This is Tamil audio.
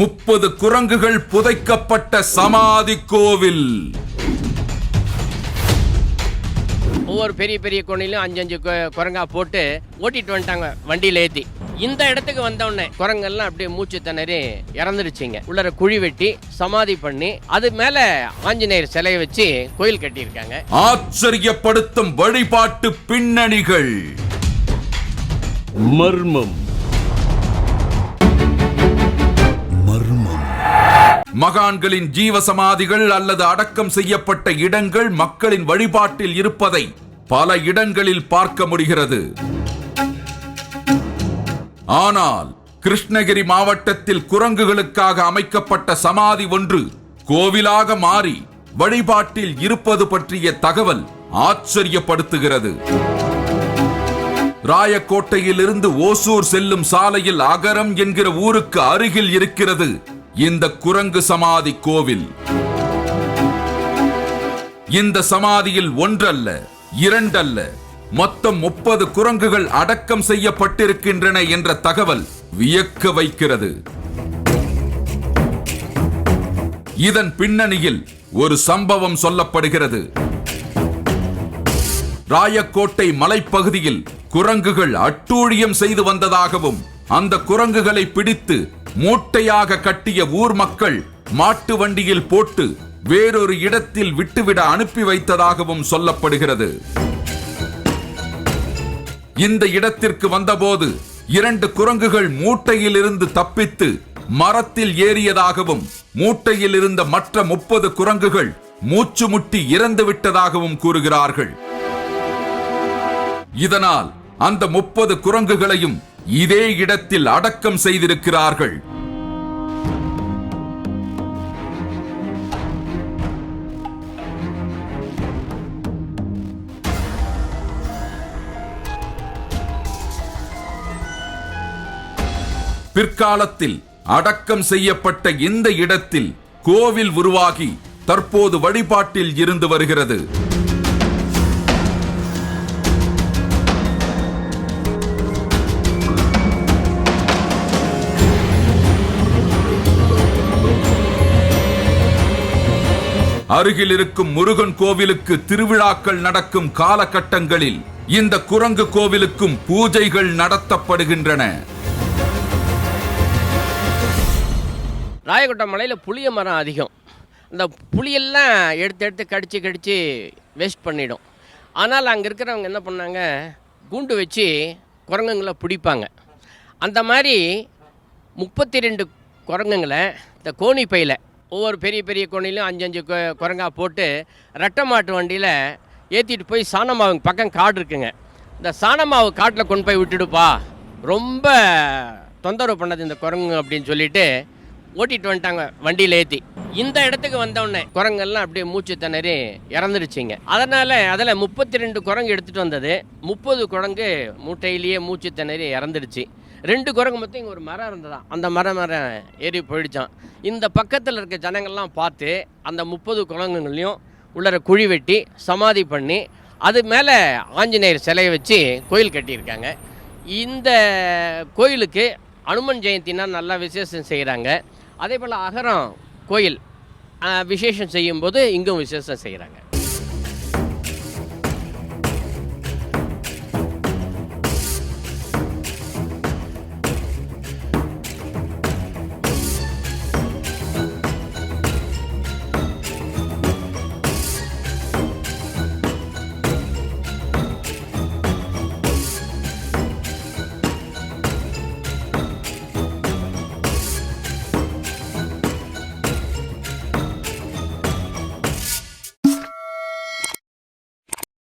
முப்பது குரங்குகள் புதைக்கப்பட்ட சமாதி கோவில். ஒவ்வொரு பெரிய பெரிய கோணிலையும் அஞ்சு அஞ்சு கொ- குரங்கா போட்டு ஓட்டிட்டு வந்துட்டாங்க வண்டியில ஏத்தி. இந்த இடத்துக்கு வந்தவுடனே குரங்கெல்லாம் அப்படியே மூச்சு திணறி இறந்துருச்சுங்க. உள்ளர குழி வெட்டி சமாதி பண்ணி அது மேல ஆஞ்சநேயர் சிலையை வச்சு கோயில் கட்டியிருக்காங்க. ஆச்சரியப்படுத்தும் வழிபாட்டு பின்னணிகள். மர்மம். மகான்களின் ஜீவ சமாதிகள் அல்லது அடக்கம் செய்யப்பட்ட இடங்கள் மக்களின் வழிபாட்டில் இருப்பதை பல இடங்களில் பார்க்க முடிகிறது. ஆனால் கிருஷ்ணகிரி மாவட்டத்தில் குரங்குகளுக்காக அமைக்கப்பட்ட சமாதி ஒன்று கோவிலாக மாறி வழிபாட்டில் இருப்பது பற்றிய தகவல் ஆச்சரியப்படுத்துகிறது. ராயக்கோட்டையிலிருந்து ஓசூர் செல்லும் சாலையில் அகரம் என்கிற ஊருக்கு அருகில் இருக்கிறது இந்த குரங்கு சமாதி கோவில். இந்த சமாதியில் ஒன்றல்ல இரண்டல்ல மொத்தம் முப்பது குரங்குகள் அடக்கம் செய்யப்பட்டிருக்கின்றன என்ற தகவல் வியக்க வைக்கிறது. இதன் பின்னணியில் ஒரு சம்பவம் சொல்லப்படுகிறது. ராயக்கோட்டை மலைப்பகுதியில் குரங்குகள் அட்டூழியம் செய்து வந்ததாகவும் அந்த குரங்குகளை பிடித்து மூட்டையாக கட்டிய ஊர் மக்கள் மாட்டு வண்டியில் போட்டு வேறொரு இடத்தில் விட்டுவிட அனுப்பி வைத்ததாகவும் சொல்லப்படுகிறது. இந்த இடத்திற்கு வந்தபோது இரண்டு குரங்குகள் மூட்டையில் இருந்து தப்பித்து மரத்தில் ஏறியதாகவும் மூட்டையில் இருந்த மற்ற முப்பது குரங்குகள் மூச்சு முட்டி இறந்து விட்டதாகவும் கூறுகிறார்கள். இதனால் அந்த முப்பது குரங்குகளையும் இதே இடத்தில் அடக்கம் செய்திருக்கிறார்கள். பிற்காலத்தில் அடக்கம் செய்யப்பட்ட இந்த இடத்தில் கோவில் உருவாகி தற்போது வழிபாட்டில் இருந்து வருகிறது. அருகில் இருக்கும் முருகன் கோவிலுக்கு திருவிழாக்கள் நடக்கும் காலகட்டங்களில் இந்த குரங்கு கோவிலுக்கும் பூஜைகள் நடத்தப்படுகின்றன. ராயக்கோட்டை மலையில் புளிய மரம் அதிகம். அந்த புளியெல்லாம் எடுத்து எடுத்து கடிச்சு கடிச்சு வேஸ்ட் பண்ணிடும். ஆனால் அங்கே இருக்கிறவங்க என்ன பண்ணாங்க? கூண்டு வச்சு குரங்குங்களை பிடிப்பாங்க. அந்த மாதிரி முப்பத்தி ரெண்டு குரங்குங்களை இந்த கோணி பையில் ஒவ்வொரு பெரிய பெரிய கோணிலையும் அஞ்சு அஞ்சு குரங்கா போட்டு ரெட்டை மாட்டு வண்டியில் ஏற்றிட்டு போய் சாணமாவு பக்கம் காடு இருக்குங்க. இந்த சாணமாவு காட்டில் கொண்டு போய் விட்டுடுப்பா. ரொம்ப தொந்தரவு பண்ணது இந்த குரங்கு அப்படின்னு சொல்லிட்டு ஓட்டிட்டு வந்துட்டாங்க வண்டியில் ஏற்றி இந்த இடத்துக்கு வந்தவுடனே குரங்கெல்லாம் அப்படியே மூச்சு திணறி இறந்துருச்சுங்க. அதனால் அதில் முப்பத்தி ரெண்டு குரங்கு எடுத்துகிட்டு வந்தது. முப்பது குரங்கு மூட்டையிலேயே மூச்சு திணறி இறந்துடுச்சு ரெண்டு குரங்கு மொத்தம் இங்கே ஒரு மரம் இருந்ததா? அந்த மரம் மரம் ஏறி போயிடுச்சான். இந்த பக்கத்தில் இருக்க ஜனங்கள்லாம் பார்த்து அந்த முப்பது குரங்குங்களையும் உள்ளர குழி வெட்டி சமாதி பண்ணி அது மேலே ஆஞ்சநேயர் சிலையை வச்சு கோயில் கட்டியிருக்காங்க. இந்த கோயிலுக்கு அனுமன் ஜெயந்தினா நல்லா விசேஷம் செய்கிறாங்க அதே போல் அகரம் கோயில் விசேஷம் செய்யும்போது இங்கும் விசேஷம் செய்கிறாங்க